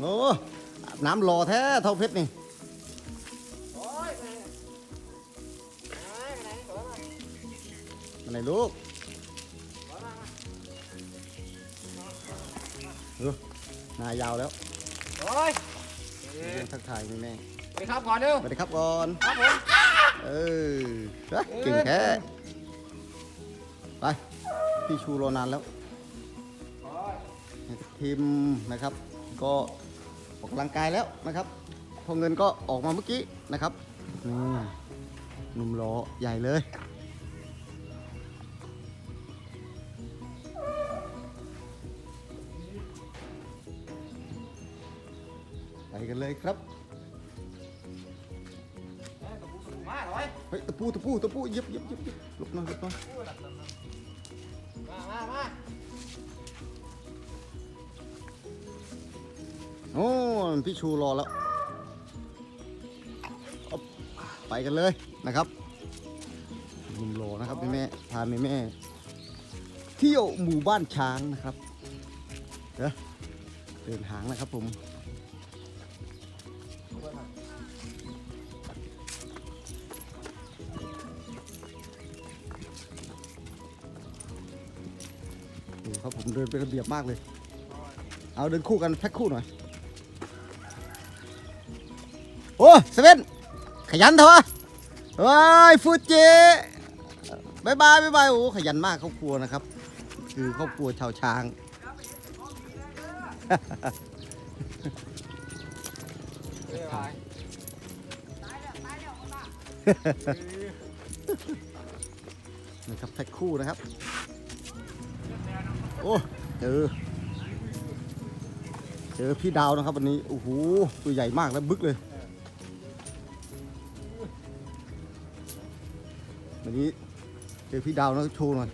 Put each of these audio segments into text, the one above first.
โอ้อาบน้ำรอแท้เท่าเพชรนี่อ้ยไปไหนไปไหนขอมาอันไหนลูกขอมามาดูหนายาวแล้วโอ้ยเรื่องทักทายแม่ไปครับก่อนเร็วๆสวัสดีครับก่อนครับผมเออเฮ้ยเก่งแค่ไป พี่ชูรอนานแล้วทีมนะครับก็ ออกกำลังกายแล้วนะครับ พอเงินก็ออกมาเมื่อกี้นะครับนี่หนุ่มล้อใหญ่เลย ไปกันเลยครับเอ้ยตะปูสูงมากเลยเฮ้ยตะปูตะปูตะปูเยิบเยิบเยิบเยิบหลบหน่อยหลบหน่อยมามามาโอ้ พี่ชูรอแล้ว ไปกันเลยนะครับหนุ่มรอนะครับแม่แม่พาแม่แม่เที่ยวหมู่บ้านช้างนะครับเดี๋ยวเดินหางนะครับผมดูครับผมเดินเป็นระเบียบมากเลย เอาเดินคู่กันแพ็คคู่หน่อย อ้เซเว่นขยันเถอะเฮ้ยฟูจิบายบายบายบายโอ้ขยันมากครอบครัวนะครับ คือครอบครัวชาวช้างนะครับแพ็คคู่นะครับ โอ้เจอเจอพี่ดาวนะครับวันนี้โอ้โหตัวใหญ่มากแล้วบึกเลย วันนี้เจอพี่ดาวนะโชว์หน่อย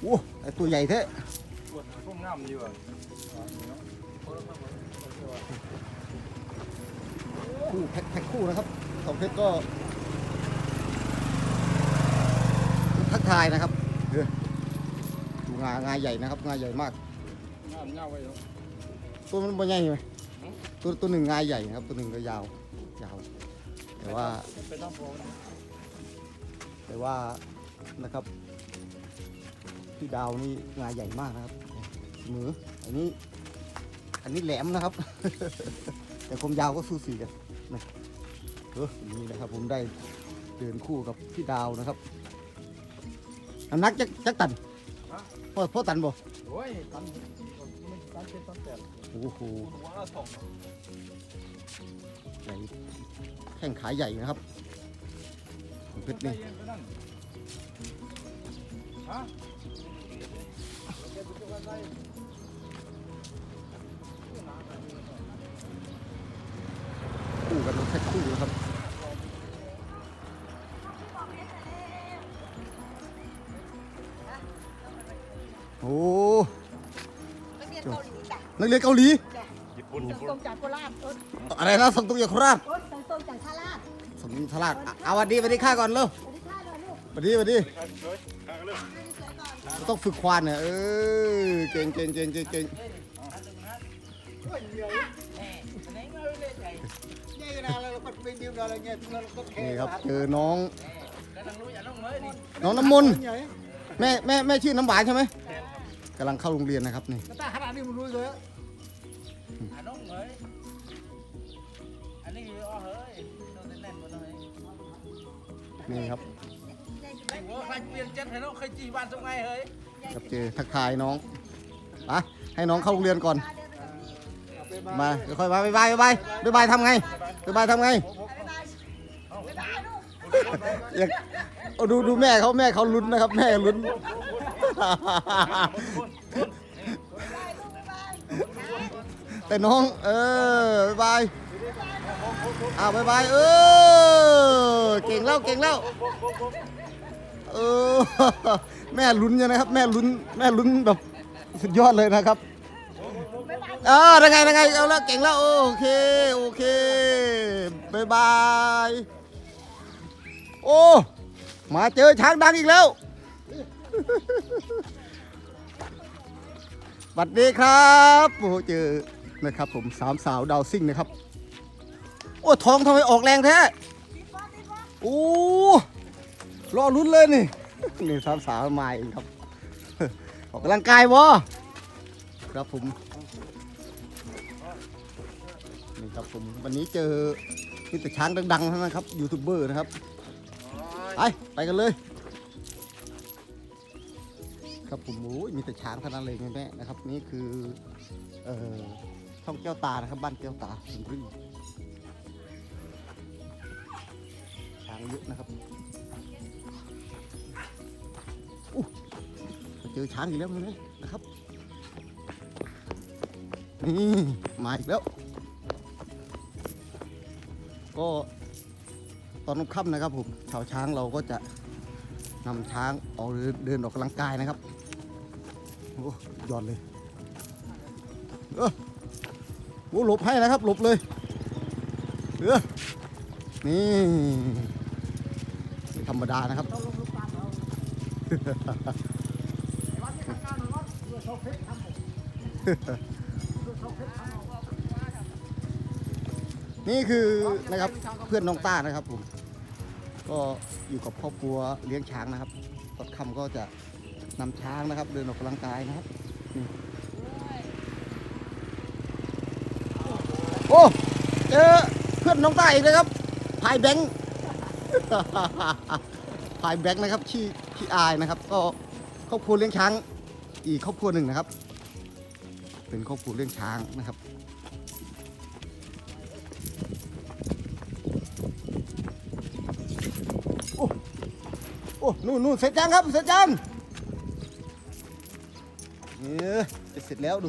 โอ้ไอตัวใหญ่แท้ปวดพุ่งง่ามดีว่ะคู่แพ็คแพ็คคู่นะครับสองเพชรก็ทักทายนะครับเออดูงางาใหญ่นะครับงาใหญ่มากง่ามเง่าไว้แล้วตัวมันบ่ใหญ่ไหมตัวตัวหนึ่งงาใหญ่นะครับ ตัวหนึ่งก็ยาวยาว แต่ว่าเป็นน้ำโพน แต่ว่านะครับพี่ดาวนี่งาใหญ่มากนะครับเสมออันนี้ อันนี้แหลมนะครับ แต่ความยาวก็สู้สีกันนะเออนี่นะครับ ผมได้เดินคู่กับพี่ดาวนะครับน้ำหนักจักจักตันพ่อพ่อตันบ่โอ้ยตันตันเป็นตันแต่โอ้โหใหญ่แข้งขาใหญ่นะครับ เพชรนี่ฮะคู่กันแค่คู่นะครับโอ้นักเรียนเกาหลีจ้ะนักเรียนเกาหลีญี่ปุ่นส่งตรงจากโคราชโอ๊ยอะไรนะส่งตรงจากโคราช ส่งทราชอะเอาวันดีวันดีข้าก่อนเร็วสวัสดีค่ะเลยลูกวันดีวันดีข้างเลยข้างเลยให้สวยก่อนต้องฝึกควานเนี่ยเออเก่งเก่งเก่งเก่งเก่งนี่ก็นานแล้วเราก็ไปดื่มอะไรเงี้ยเราก็แค่นี่ครับเจอน้องแต่ทางนู้นอย่าลงเลยนี่น้องน้ำมนต์ใหญ่แม่แม่แม่ชื่อน้ำหวานใช่ไหมกำลังเข้าโรงเรียนนะครับนี่ นี่ครับไอ้หัวใครเปลี่ยนเจ็ดให้น้องเคยจีบ้านตรงไงเฮ้ยครับเจอทักทายน้องไปให้น้องเข้าโรงเรียนก่อน มาค่อยๆมาบายบายบายบายบายบายทำไงบายบายทำไงอยากเอาดูดูแม่เขาแม่เขาลุ้นนะครับ แม่ลุ้น แต่น้อง เออบายบาย อ้าวบายบายเออเก่งแล้วเก่งแล้วเออแม่ลุ้นยังนะครับ แม่ลุ้นแม่ลุ้นแบบสุดยอดเลยนะครับเออยังไงยังไงเอาละเก่งแล้วโอเคโอเคบายบายโอ้มาเจอช้างดังอีกแล้วสวัสดีครับโอ้เจอนะครับผมสามสาวดาวซิ่งนะครับ โอ้ท้องทำไมออกแรงแท้โอ้รอลุ้นเลยนี่นี่สามสาวมาเองครับ ออกกำลังกายวะครับผมนี่ครับผมวันนี้เจอมีแต่ช้างดังๆทั้งนั้นครับยูทูบเบอร์นะครับไปไปกันเลย ครับผมโอ้ยมีแต่ช้างเท่านั้นเลยแม่นะครับ นี่คือเอ่อช่องแก้วตานะครับ บ้านแก้วตาสุนทรี เยอะนะครับมาเจอช้างอีกแล้วแม่นะครับนี่มาอีกแล้ว ก็ตอนค่ำนะครับผมชาวช้างเราก็จะนำช้างออกเดินออกกำลังกายนะครับโอ้ยอดเลยเออโอ้หลบให้นะครับ หลบเลยเออนี่ ธรรมดานะครับ นี่คือนะครับเพื่อนน้องต้านะครับผม ก็อยู่กับครอบครัวเลี้ยงช้างนะครับตอนค่ำก็จะนำช้างนะครับ เดินออกกำลังกายนะครับนี่โอ้เจอเพื่อนน้องต้าอีกเลยครับพายแบงค์ พายแบงค์นะครับที่ที่อายนะครับ ก็ครอบครัวเลี้ยงช้าง อีกครอบครัวหนึ่งนะครับ เป็นครอบครัวเลี้ยงช้างนะครับโอ้นู่นนู่นเสร็จยังครับเสร็จยังเนี่ยจะเสร็จแล้วดู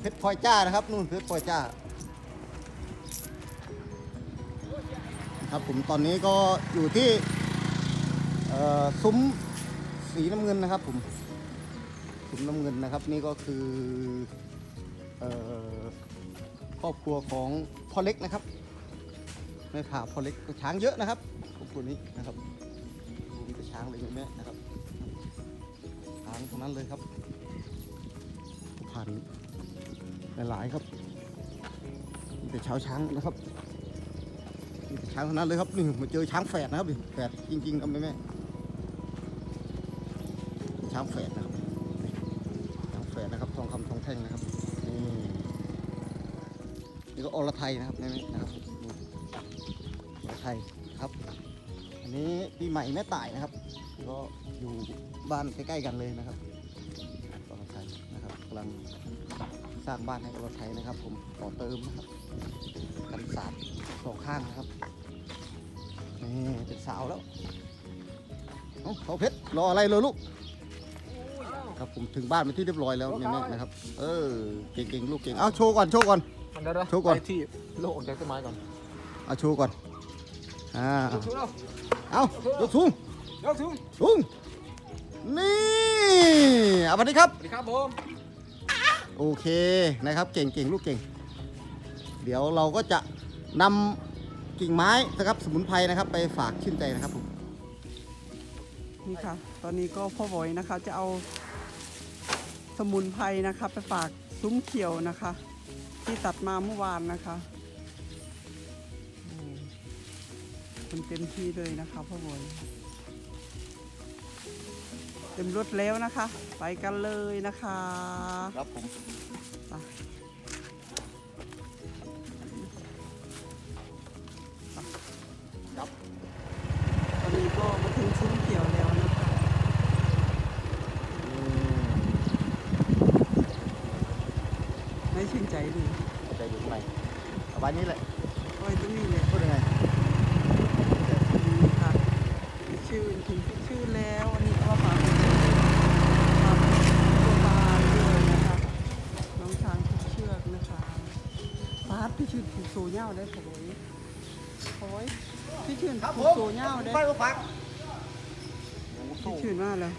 เพชรพลอยจ้านะครับนู่นเพชรพลอยจ้าครับผมตอนนี้ก็อยู่ที่ซุ้มสีน้ำเงินนะครับผมซุ้มน้ำเงินนะครับ นี่ก็คือครอบครัวของพ่อเล็กนะครับแม่ผ่าพ่อเล็กช้างเยอะนะครับครอบครัวนี้นะครับมีแต่ช้างเลยแม่นะครับช้างทั้งนั้นเลยครับพัน หลายๆครับมีแต่ชาวช้างนะครับมีแต่ช้างทั้งนั้นเลยครับนี่มาเจอช้างแฝดนะครับแฝดจริงๆครับแม่แม่ช้างแฝดนะครับช้างแฝดนะครับทองคำทองแท่งนะครับนี่นี่ก็อรไทยนะครับนี่นะครับอรไทยครับอันนี้ปีใหม่แม่ต่ายนะครับ ก็อยู่บ้านใกล้ๆกันเลยนะครับอรไทยนะครับกำลัง ร้างบ้านให้อรไทยนะครับ ผมต่อเติมนะครับ กันศาสตร์สองข้างนะครับนี่เป็นสาวแล้วเอ้าเขาเพชรรออะไรเลยลูกครับผมถึงบ้านเป็นที่เรียบร้อยแล้วเนี่ยนะครับ เออเก่งๆลูกเก่งเอ้าโชว์ก่อนโชว์ก่อนเดี๋ยวโชว์ก่อนไปที่โลกออกจากต้นไม้ก่อนเอาโชว์ก่อนอ่ายกสูงแล้วเอายกสูงยกสูงสูงนี่เอาสวัสดีครับสวัสดีครับผม โอเคนะครับเก่งเก่งลูกเก่ง เดี๋ยวเราก็จะนำกิ่งไม้นะครับสมุนไพรนะครับ ไปฝากชื่นใจนะครับผมนี่ค่ะ ตอนนี้ก็พ่อบอยนะคะ จะเอาสมุนไพรนะคะ ไปฝากซุ้มเขียวนะคะ ที่ตัดมาเมื่อวานนะคะโอ้มันเต็มที่เลยนะคะพ่อบอย เต็มรถแล้วนะคะ ไปกันเลยนะคะครับผมไปตอนนี้ก็มาถึงซุ้มเขียวแล้วนะคะไม่ชื่นใจดีเอาใจอยู่ข้างในเอาไว้นี้แหละ ไว้ตรงนี้เลย พูดยังไง นี่ค่ะชื่อถึงชื่อแล้วอันนี้ก็ฝากฝากตัวบานด้วยนะคะน้องช้างทุกเชือกนะคะฟาดพี่ชื่น ผูกโซเง่าได้ขโมยโอ้ยพี่ชื่นผูกโซเง่าได้ไปก็ฝากพี่ชื่นมากเลย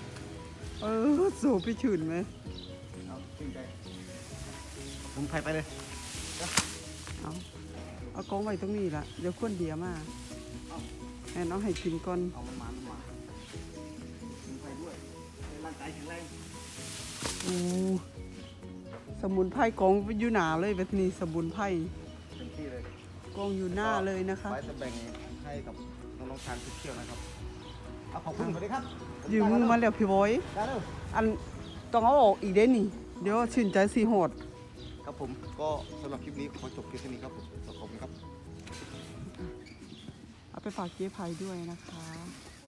เออโซพี่ชื่นไหมเอาชื่นใจสมุนไพรไปเลย เอาเอากองไว้ตรงนี้ละเดี๋ยวคนเดียวมาแอนเอาให้กินก่อนเอามันมามันมาสมุนไพรด้วยตายแข็งแรงโอ้สมุนไพรกองอยู่หนาเลยแบบนี้สมุนไพรเต็มที่เลย กองอยู่หน้าเลยนะคะ ไว้จะแบ่งให้กับน้องๆทานทุกเที่ยวนะครับเอาขอบคุณสวัสดีครับยืมมือมาแล้วพี่บอย ได้แล้วอันต้องเอาออกอีกเด้นี่ เดี๋ยวชื่นใจสีโหด ครับผมก็สำหรับคลิปนี้ขอจบเพียงเท่านี้ครับผมขอบคุณครับ เอาไปฝากเจ๊ภัยด้วยนะคะ